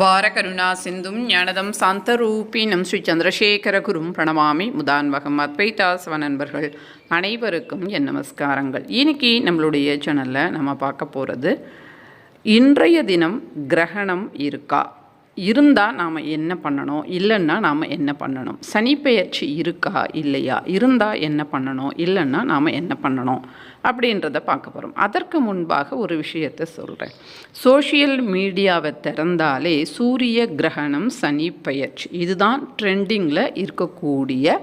அபார கருணா சிந்தும் ஞானதம் சாந்தரூபினம் ஸ்ரீ சந்திரசேகரகுரும் பிரணமாமி முதான்வகம் அத்வைதாசவ நண்பர்கள் அனைவருக்கும் என் நமஸ்காரங்கள். இன்னைக்கு நம்மளுடைய சேனலில் நம்ம பார்க்க போகிறது இன்றைய தினம் கிரகணம் இருக்கா? இருந்தால் நாம் என்ன பண்ணணும்? இல்லைன்னா நாம் என்ன பண்ணணும்? சனிப்பெயர்ச்சி இருக்கா? இல்லையா? இருந்தால் என்ன பண்ணணும்? இல்லைன்னா நாம் என்ன பண்ணணும்? அப்படின்றத பார்க்க போகிறோம் அதற்கு முன்பாக ஒரு விஷயத்தை சொல்கிறேன் சோஷியல் மீடியாவை திறந்தாலே சூரிய கிரகணம் சனி பெயர்ச்சி இதுதான் ட்ரெண்டிங்கில் இருக்கக்கூடிய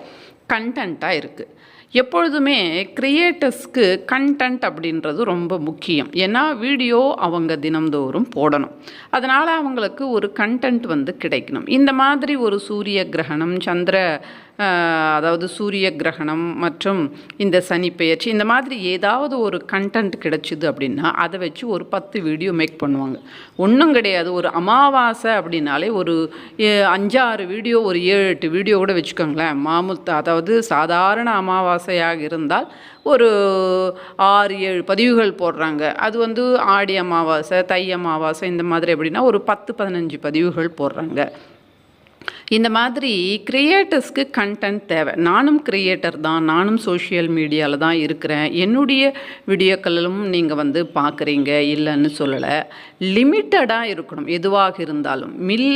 கண்டென்ட்டாக இருக்குது எப்பொழுதுமே க்ரியேட்டர்ஸ்க்கு கண்டென்ட் அப்படின்றது ரொம்ப முக்கியம். ஏன்னா வீடியோ அவங்க தினம்தோறும் போடணும். அதனால் அவங்களுக்கு ஒரு கண்டென்ட் வந்து கிடைக்கணும். இந்த மாதிரி ஒரு சூரிய கிரகணம் சந்திர அதாவது சூரிய கிரகணம் மற்றும் இந்த சனி பெயர்ச்சி இந்த மாதிரி ஏதாவது ஒரு கண்டென்ட் கிடைச்சிது அப்படின்னா அதை வச்சு ஒரு பத்து வீடியோ மேக் பண்ணுவாங்க. ஒன்றும் கிடையாது. ஒரு அமாவாசை அப்படின்னாலே ஒரு ஏ- அஞ்சாறு வீடியோ ஒரு ஏழு எட்டு வீடியோ கூட வச்சுக்கோங்களேன். மாமூல் அதாவது சாதாரண அமாவாசையாக இருந்தால் ஒரு ஆறு ஏழு பதிவுகள் போடுறாங்க. அது வந்து ஆடி அமாவாசை தை அமாவாசை இந்த மாதிரி எப்படின்னா ஒரு பத்து பதினஞ்சு பதிவுகள் போடுறாங்க. இந்த மாதிரி க்ரியேட்டர்ஸ்க்கு கண்டென்ட் தேவை. நானும் க்ரியேட்டர் தான். நானும் சோஷியல் மீடியாவில் தான் இருக்கிறேன். என்னுடைய வீடியோக்களிலும் நீங்கள் வந்து பார்க்குறீங்க. இல்லைன்னு சொல்லலை. லிமிட்டடாக இருக்கணும். எதுவாக இருந்தாலும். மில்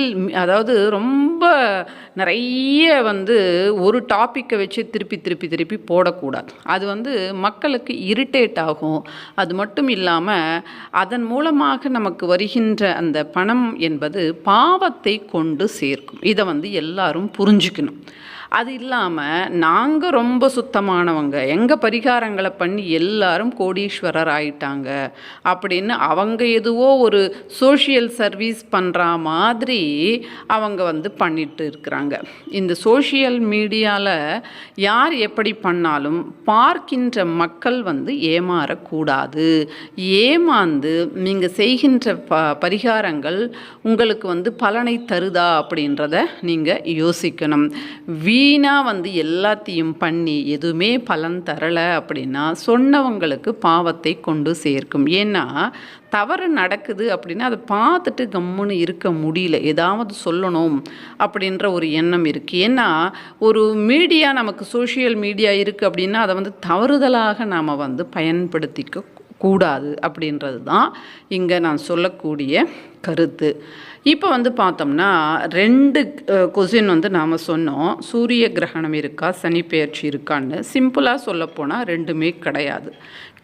அதாவது ரொம்ப நிறைய வந்து ஒரு டாப்பிக்கை வச்சு திருப்பி திருப்பி திருப்பி போடக்கூடாது. அது வந்து மக்களுக்கு இரிட்டேட் ஆகும். அது மட்டும் இல்லாமல் அதன் மூலமாக நமக்கு வருகின்ற அந்த பணம் என்பது பாவத்தை கொண்டு சேர்க்கும். இதை வந்து எல்லாரும் புரிஞ்சுக்கணும். அது இல்லாமல் நாங்கள் ரொம்ப சுத்தமானவங்க. எங்கள் பரிகாரங்களை பண்ணி எல்லாரும் கோடீஸ்வரர் ஆயிட்டாங்க. அப்படின்னு அவங்க எதுவோ ஒரு சோஷியல் சர்வீஸ் பண்ணுற மாதிரி அவங்க வந்து பண்ணிட்டு இருக்கிறாங்க. இந்த சோஷியல் மீடியாவில் யார் எப்படி பண்ணாலும் பார்க்கின்ற மக்கள் வந்து ஏமாறக்கூடாது. ஏமாந்து நீங்கள் செய்கின்ற ப பரிகாரங்கள் உங்களுக்கு வந்து பலனை தருதா அப்படின்றத நீங்கள் யோசிக்கணும். வீ வீணாக வந்து எல்லாத்தையும் பண்ணி எதுவுமே பலன் தரலை அப்படின்னா சொன்னவங்களுக்கு பாவத்தை கொண்டு சேர்க்கும். ஏன்னா தவறு நடக்குது அப்படின்னா அதை பார்த்துட்டு கம்முன்னு இருக்க முடியல. ஏதாவது சொல்லணும் அப்படின்ற ஒரு எண்ணம் இருக்குது ஏன்னா ஒரு மீடியா நமக்கு சோஷியல் மீடியா இருக்குது அப்படின்னா அதை வந்து தவறுதலாக நாம் வந்து பயன்படுத்திக்க கூடாது அப்படின்றது தான் இங்கே நான் சொல்லக்கூடிய கருத்து. இப்போ வந்து பார்த்தோம்னா ரெண்டு கொஸ்டின் வந்து நாம் சொன்னோம். சூரிய கிரகணம் இருக்கா சனி பெயர்ச்சி இருக்கான்னு. சிம்பிளாக சொல்லப்போனால் ரெண்டுமே கிடையாது.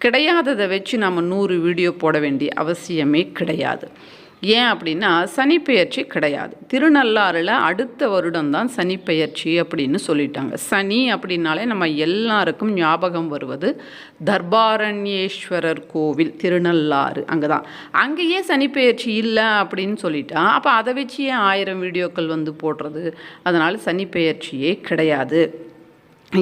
கிடையாததை வச்சு நாம் நூறு வீடியோ போட வேண்டிய அவசியமே கிடையாது. ஏன் அப்படின்னா சனிப்பெயர்ச்சி கிடையாது. திருநள்ளாறில் அடுத்த வருடம் தான் சனிப்பெயர்ச்சி அப்படின்னு சொல்லிட்டாங்க. சனி அப்படின்னாலே நம்ம எல்லாருக்கும் ஞாபகம் வருவது தர்பாரண்யேஸ்வரர் கோவில் திருநள்ளாறு. அங்கே தான் அங்கேயே சனிப்பெயர்ச்சி இல்லை அப்படின்னு சொல்லிட்டா அப்போ அதை வச்சு ஏன் ஆயிரம் வீடியோக்கள் வந்து போடுறது? அதனால் சனிப்பெயர்ச்சியே கிடையாது.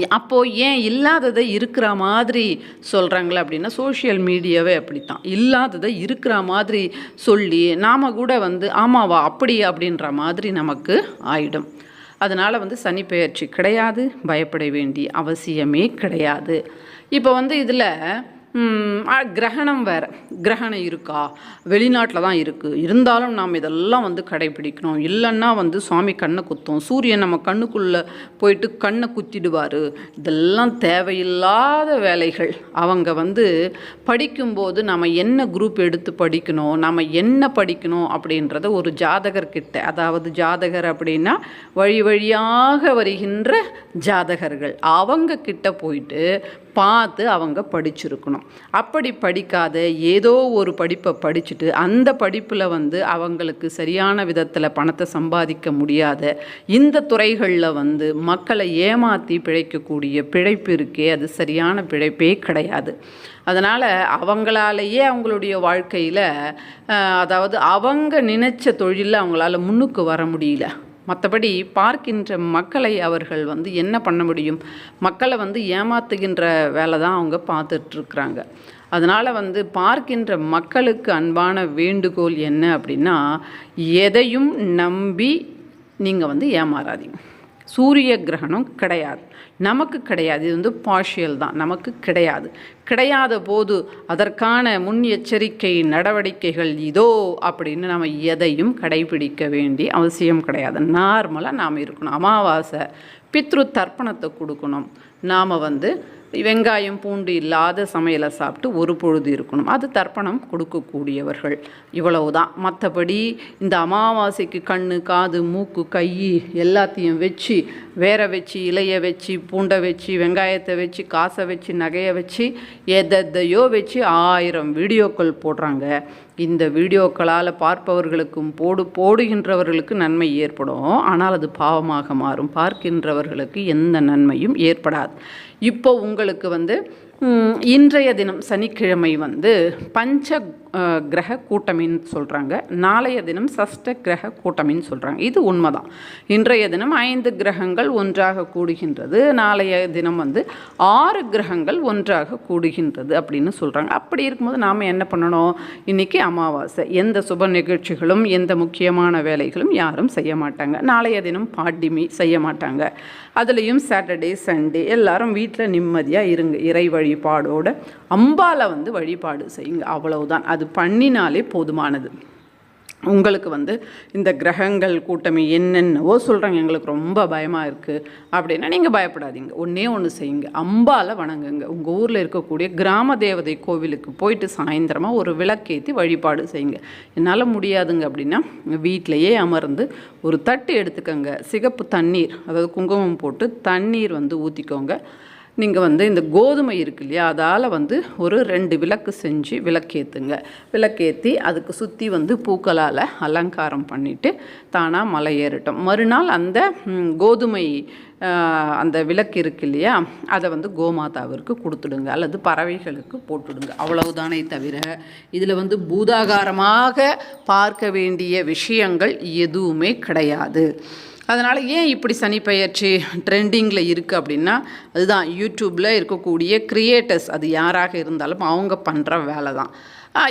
அப்போது ஏன் இல்லாததை இருக்கிற மாதிரி சொல்கிறாங்களே அப்படின்னா சோஷியல் மீடியாவே அப்படித்தான். இல்லாததை இருக்கிற மாதிரி சொல்லி நாம் கூட வந்து ஆமாவா அப்படி அப்படின்ற மாதிரி நமக்கு ஆயிடும். அதனால் வந்து சனி பெயர்ச்சி கிடையாது பயப்பட வேண்டிய அவசியமே கிடையாது. இப்போ வந்து இதில் கிரகணம் வேறு. கிரகணம் இருக்கா? வெளிநாட்டில் தான் இருக்குது இருந்தாலும் நாம் இதெல்லாம் வந்து கடைபிடிக்கணும். இல்லைன்னா வந்து சுவாமி கண்ணை குத்தும். சூரியன் நம்ம கண்ணுக்குள்ளே போயிட்டு கண்ணை குத்திடுவார். இதெல்லாம் தேவையில்லாத வேலைகள். அவங்க வந்து படிக்கும்போது நம்ம என்ன குரூப் எடுத்து படிக்கணும்? நம்ம என்ன படிக்கணும் அப்படின்றத ஒரு ஜாதகர்கிட்ட அதாவது ஜாதகர் அப்படின்னா வழி வழியாக வருகின்ற ஜாதகர்கள். அவங்க கிட்ட போயிட்டு பார்த்து அவங்க படிச்சிருக்கணும். அப்படி படிக்காத ஏதோ ஒரு படிப்பை படிச்சுட்டு அந்த படிப்பில் வந்து அவங்களுக்கு சரியான விதத்தில் பணத்தை சம்பாதிக்க முடியாத இந்த துறைகளில் வந்து மக்களை ஏமாற்றி பிழைக்கக்கூடிய பிழைப்பு இருக்கே அது சரியான பிழைப்பே கிடையாது. அதனால் அவங்களாலேயே அவங்களுடைய வாழ்க்கையில் அதாவது அவங்க நினைச்ச தொழிலில் அவங்களால முன்னுக்கு வர முடியல. மற்றபடி பார்க்கின்ற மக்களை அவர்கள் வந்து என்ன பண்ண முடியும்? மக்களை வந்து ஏமாத்துகின்ற வேலை தான் அவங்க பார்த்துட்ருக்குறாங்க. அதனால் வந்து பார்க்கின்ற மக்களுக்கு அன்பான வேண்டுகோள் என்ன அப்படின்னா எதையும் நம்பி நீங்கள் வந்து ஏமாறாதீங்க. சூரிய கிரகணம் கிடையாது. நமக்கு கிடையாது. இது வந்து பார்ஷியல் தான். நமக்கு கிடையாது. கிடையாத போது அதற்கான முன் எச்சரிக்கை நடவடிக்கைகள் இதோ அப்படின்னு நம்ம எதையும் கடைபிடிக்க வேண்டிய அவசியம் கிடையாது. நார்மலாக நாம் இருக்கணும். அமாவாசை பித்ரு தர்ப்பணத்தை கொடுக்கணும். நாம் வந்து வெங்காயம் பூண்டு இல்லாத சமையலை சாப்பிட்டு ஒரு பொழுது இருக்கணும். அது தர்ப்பணம் கொடுக்கக்கூடியவர்கள். இவ்வளவுதான். மற்றபடி இந்த அமாவாசைக்கு கண் காது மூக்கு கை எல்லாத்தையும் வச்சு வேற வச்சு இலையை வச்சு பூண்டை வச்சு வெங்காயத்தை வச்சு காசை வச்சு நகையை வச்சு எதையோ வச்சு ஆயிரம் வீடியோக்கள் போடுறாங்க. இந்த வீடியோக்களால் பார்ப்பவர்களுக்கும் போடு போடுகின்றவர்களுக்கு நன்மை ஏற்படும். ஆனால் அது பாவமாக மாறும். பார்க்கின்றவர்களுக்கு எந்த நன்மையும் ஏற்படாது. இப்போ உங்களுக்கு வந்து இன்றைய தினம் சனிக்கிழமை வந்து பஞ்ச கிரக கூட்டமின்னு சொல்கிறாங்க நாளைய தினம் சஷ்ட கிரக கூட்டமின்னு சொல்கிறாங்க இது உண்மைதான். இன்றைய தினம் ஐந்து கிரகங்கள் ஒன்றாக கூடுகின்றது. நாளைய தினம் வந்து ஆறு கிரகங்கள் ஒன்றாக கூடுகின்றது அப்படின்னு சொல்கிறாங்க அப்படி இருக்கும்போது நாம் என்ன பண்ணணும்? இன்றைக்கி அமாவாசை. எந்த சுப நிகழ்ச்சிகளும் எந்த முக்கியமான வேலைகளும் யாரும் செய்ய மாட்டாங்க. நாளைய தினம் பாட்டிமி செய்ய மாட்டாங்க. அதுலேயும் சாட்டர்டே சண்டே எல்லாரும் வீட்டில் நிம்மதியாக இருங்க. இறைவழி வழிபாடோட அம்பால வந்து வழிபாடு செய்யுங்க. அவ்வளவுதான். அது பண்ணினாலே போதுமானது. உங்களுக்கு வந்து இந்த கிரகங்கள் கூட்டமை என்னென்னவோ சொல்கிறாங்க எங்களுக்கு ரொம்ப பயமாக இருக்குது அப்படின்னா நீங்கள் பயப்படாதீங்க. ஒன்றே ஒன்று செய்யுங்க. அம்பால வணங்குங்க. உங்கள் ஊரில் இருக்கக்கூடிய கிராம தேவதை கோவிலுக்கு போயிட்டு சாயந்தரமாக ஒரு விளக்கேற்றி வழிபாடு செய்யுங்க. என்னால் முடியாதுங்க அப்படின்னா வீட்டிலையே அமர்ந்து ஒரு தட்டு எடுத்துக்கோங்க. சிகப்பு தண்ணீர் அதாவது குங்குமம் போட்டு தண்ணீர் வந்து ஊற்றிக்கோங்க நீங்கள் வந்து இந்த கோதுமை இருக்கு இல்லையா அதால் வந்து ஒரு ரெண்டு விளக்கு செஞ்சு விளக்கேற்றுங்க விளக்கேற்றி அதுக்கு சுற்றி வந்து பூக்களால் அலங்காரம் பண்ணிவிட்டு தானாக மலை ஏறட்டும். மறுநாள் அந்த கோதுமை அந்த விளக்கு இருக்கு இல்லையா அதை வந்து கோமாதாவிற்கு கொடுத்துடுங்க. அல்லது பறவைகளுக்கு போட்டுடுங்க. அவ்வளவுதானே தவிர இதில் வந்து பூதாகாரமாக பார்க்க வேண்டிய விஷயங்கள் எதுவுமே கிடையாது. அதனால் ஏன் இப்படி சனிப்பெயர்ச்சி ட்ரெண்டிங்கில் இருக்குது அப்படின்னா அதுதான் யூடியூப்பில் இருக்கக்கூடிய க்ரியேட்டர்ஸ் அது யாராக இருந்தாலும் அவங்க பண்ணுற வேலை தான்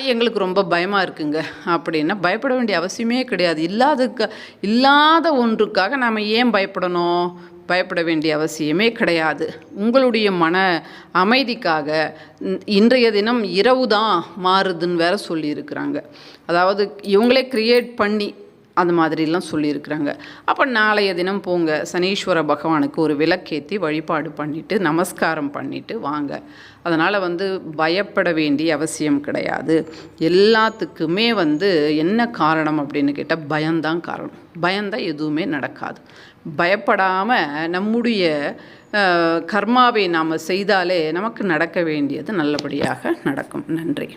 எங்களுக்கு ரொம்ப பயமாக இருக்குங்க. அப்படின்னா பயப்பட வேண்டிய அவசியமே கிடையாது. இல்லாததுக்கு இல்லாத ஒன்றுக்காக நாம் ஏன் பயப்படணும்? பயப்பட வேண்டிய அவசியமே கிடையாது. உங்களுடைய மன அமைதிக்காக இன்- இன்றைய தினம் இரவு தான் மாறுதுன்னு வேற சொல்லியிருக்கிறாங்க. அதாவது இவங்களே க்ரியேட் பண்ணி அது மாதிரிலாம் சொல்லியிருக்கிறாங்க. அப்போ நாளைய தினம் போங்க. சனீஸ்வர பகவானுக்கு ஒரு விளக்கேற்றி வழிபாடு பண்ணிவிட்டு நமஸ்காரம் பண்ணிவிட்டு வாங்க. அதனால் வந்து பயப்பட வேண்டிய அவசியம் கிடையாது. எல்லாத்துக்குமே வந்து என்ன காரணம் அப்படின்னு கேட்டால் பயம்தான் காரணம். பயந்தான் எதுவுமே நடக்காது. பயப்படாமல் நம்முடைய கர்மாவை நாம் செய்தாலே நமக்கு நடக்க வேண்டியது நல்லபடியாக நடக்கும். நன்றி.